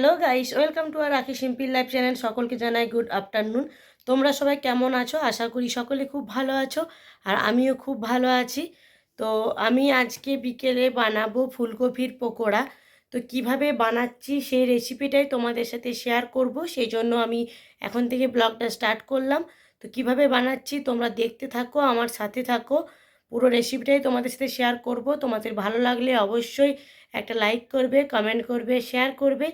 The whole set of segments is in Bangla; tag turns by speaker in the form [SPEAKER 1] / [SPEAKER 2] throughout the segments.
[SPEAKER 1] Hello guys, welcome to R Rakhi simple life channel. সকলকে জানাই গুড আফটারনুন। তোমরা সবাই কেমন আছো? আশা করি সকলে খুব ভালো আছো আর আমিও খুব ভালো আছি। তো আমি আজকে বিকেলে বানাবো ফুলকপির পকোড়া। তো কীভাবে বানাচ্ছি সেই রেসিপিটাই তোমাদের সাথে শেয়ার করব, সেই জন্য আমি এখন থেকে ব্লগটা স্টার্ট করলাম। তো কীভাবে বানাচ্ছি তোমরা দেখতে থাকো, আমার সাথে থাকো। পুরো রেসিপিটাই তোমাদের সাথে শেয়ার করব। তোমাদের ভালো লাগলে অবশ্যই একটা লাইক করবে কমেন্ট করবে শেয়ার করবে।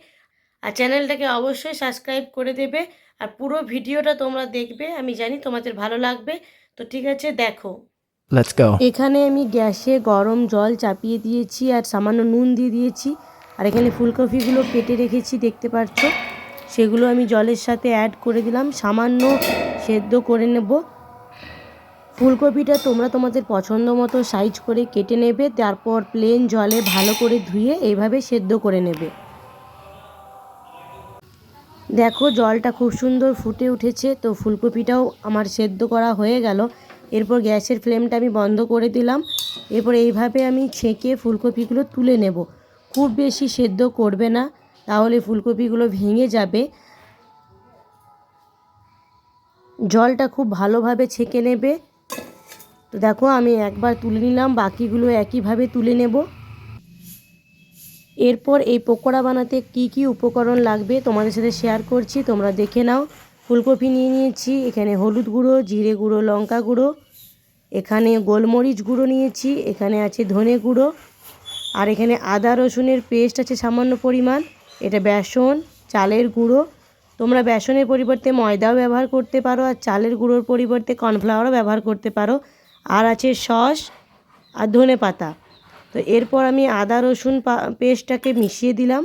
[SPEAKER 1] আর চ্যানেলটাকে অবশ্যই সাবস্ক্রাইব করে দেবে আর পুরো ভিডিওটা তোমরা দেখবে আমি জানি তোমাদের ভালো লাগবে। তো ঠিক আছে দেখো। এখানে আমি গ্যাসে গরম জল চাপিয়ে দিয়েছি আর সামান্য নুন দিয়ে দিয়েছি। আর এখানে ফুলকপিগুলো কেটে রেখেছি দেখতে পাচ্ছ? সেগুলো আমি জলের সাথে অ্যাড করে দিলাম। সামান্য সেদ্ধ করে নেব। ফুলকপিটা তোমরা তোমাদের পছন্দ মতো সাইজ করে কেটে নেবে তারপর প্লেন জলে ভালো করে ধুয়ে এইভাবে সেদ্ধ করে নেবে। দেখো, জলটা খুব সুন্দর ফুটে উঠেছে, তো ফুলকপিটাও আমার সেদ্ধ করা হয়ে গেল। এরপর গ্যাসের ফ্লেমটা আমি বন্ধ করে দিলাম। এরপর এইভাবে আমি ছেঁকে ফুলকপিগুলো তুলে নেব। খুব বেশি সেদ্ধ করবে না, তাহলে ফুলকপিগুলো ভেঙে যাবে। জলটা খুব ভালোভাবে ছেঁকে নেবে। তো দেখো, আমি একবার তুলে নিলাম, বাকিগুলো একইভাবে তুলে নেব। এরপর এই পকোড়া বানাতে কি কি উপকরণ লাগবে তোমাদের সাথে শেয়ার করছি, তোমরা দেখে নাও। ফুলকপি নিয়ে নিয়েছি, এখানে হলুদ গুঁড়ো, জিরে গুঁড়ো, লঙ্কা গুঁড়ো, এখানে গোলমরিচ গুঁড়ো নিয়েছি, এখানে আছে ধনে গুঁড়ো, আর এখানে আদা রসুনের পেস্ট আছে সামান্য পরিমাণ, এটা বেসন, চালের গুঁড়ো। তোমরা বেসনের পরিবর্তে ময়দাও ব্যবহার করতে পারো, আর চালের গুঁড়োর পরিবর্তে কর্নফ্লাওয়ারও ব্যবহার করতে পারো। আর আছে সস আর ধনে পাতা। তো এরপর আমি আদা, রসুন পেস্টটাকে মিশিয়ে দিলাম।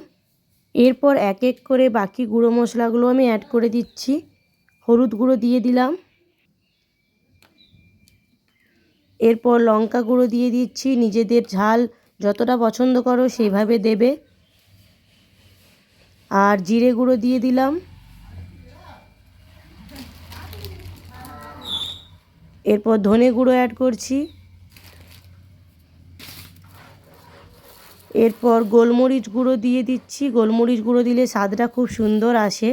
[SPEAKER 1] এরপর এক এক করে বাকি গুঁড়ো মশলাগুলো আমি অ্যাড করে দিচ্ছি। হলুদ গুঁড়ো দিয়ে দিলাম। এরপর লঙ্কা গুঁড়ো দিয়ে দিচ্ছি। নিজেদের ঝাল যতটা পছন্দ করো সেইভাবে দেবে। আর জিরে গুঁড়ো দিয়ে দিলাম। এরপর ধনে গুঁড়ো অ্যাড করছি। এরপর গোলমরিচ গুঁড়ো দিয়ে দিচ্ছি। গোলমরিচ গুঁড়ো দিলে স্বাদটা খুব সুন্দর আসে।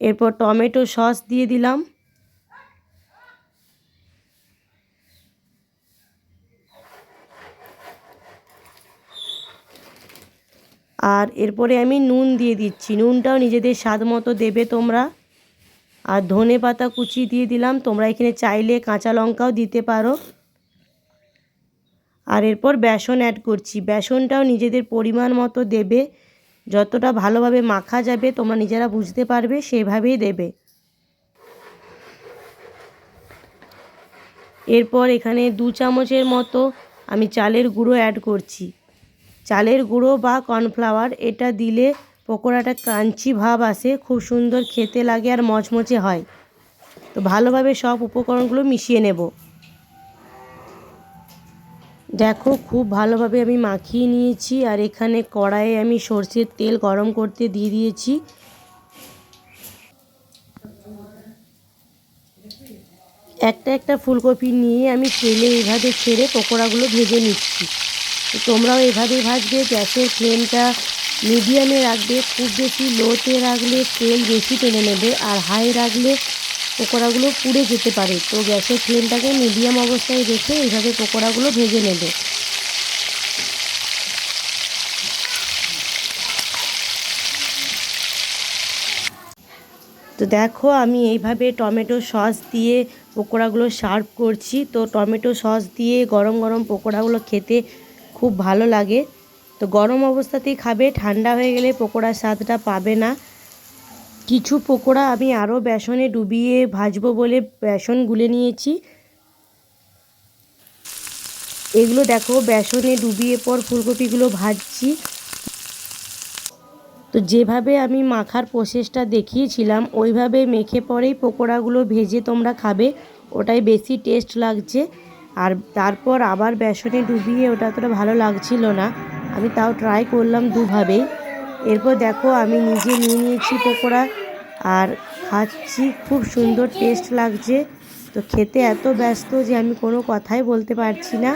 [SPEAKER 1] এরপর টমেটো সস দিয়ে দিলাম। আর এরপরে আমি নুন দিয়ে দিচ্ছি। নুনটাও নিজেদের স্বাদ মতো দেবে তোমরা। আর ধনে পাতা কুচি দিয়ে দিলাম। তোমরা এখানে চাইলে কাঁচা লঙ্কাও দিতে পারো। আর এরপর বেসন অ্যাড করছি। বেসনটাও নিজেদের পরিমাণ মতো দেবে। যতটা ভালোভাবে মাখা যাবে, তোমরা নিজেরা বুঝতে পারবে, সেভাবেই দেবে। এরপর এখানে দু চামচের মতো আমি চালের গুঁড়ো অ্যাড করছি। চালের গুঁড়ো বা কর্নফ্লাওয়ার এটা দিলে পকোড়াটা ক্রাঞ্চি ভাব আসে, খুব সুন্দর খেতে লাগে আর মচমচে হয়। তো ভালোভাবে সব উপকরণগুলো মিশিয়ে নেব। দেখো, খুব ভালোভাবে আমি মাখিয়ে নিয়েছি আর এখানে কড়াইয়ে আমি সর্ষের তেল গরম করতে দিয়ে দিয়েছি। একটা একটা ফুলকপি নিয়ে আমি তেলে এভাবে ছেড়ে পকোড়াগুলো ভেজে নিচ্ছি। তোমরাও এভাবেই ভাজবে, গ্যাসের ফ্লেমটা মিডিয়ামে রাখবে, খুব বেশি লোতে রাখলে তেল বেশি টেনে নেবে আর হাই রাখলে পকোড়াগুলো পুড়ে যেতে পারে। তো গ্যাসের ফ্লেমটাকে মিডিয়াম অবস্থায় রেখে এইভাবে পকোড়াগুলো ভেজে নেবে। তো দেখো, আমি এইভাবে টমেটো সস দিয়ে পকোড়াগুলো সার্ভ করছি। তো টমেটো সস দিয়ে গরম গরম পকোড়াগুলো খেতে খুব ভালো লাগে। তো গরম অবস্থাতেই খাবে, ঠান্ডা হয়ে গেলে পকোড়ার স্বাদটা পাবে না। কিছু পকোড়া আমি আরও বেসনে ডুবিয়ে ভাজবো বলে বেসন গুলে নিয়েছি। এগুলো দেখো, বেসনে ডুবিয়ে পর ফুলকপিগুলো ভাজছি। তো যেভাবে আমি মাখার প্রসেসটা দেখিয়েছিলাম, ওইভাবে মেখে পরেই পকোড়াগুলো ভেজে তোমরা খাবে, ওটাই বেশি টেস্ট লাগছে। আর তারপর আবার বেসনে ডুবিয়ে ওটা অতটা ভালো লাগছিল না। আমি তাও ট্রাই করলাম দুভাবেই। এরপর দেখো আমি নিজে নিয়ে নিয়েছি পকোড়া, আর খাচ্ছি, খুব সুন্দর টেস্ট লাগছে। তো খেতে এত ব্যস্ত যে আমি কোনো কথাই বলতে পারছি না।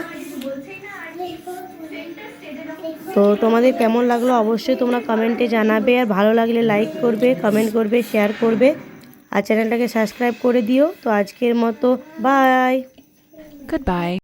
[SPEAKER 1] তো তোমাদের কেমন লাগল অবশ্যই তোমরা কমেন্টে জানাবে, আর ভালো লাগলে লাইক করবে কমেন্ট করবে শেয়ার করবে, আর চ্যানেলটাকে সাবস্ক্রাইব করে দিও। তো আজকের মতো বাই
[SPEAKER 2] Goodbye.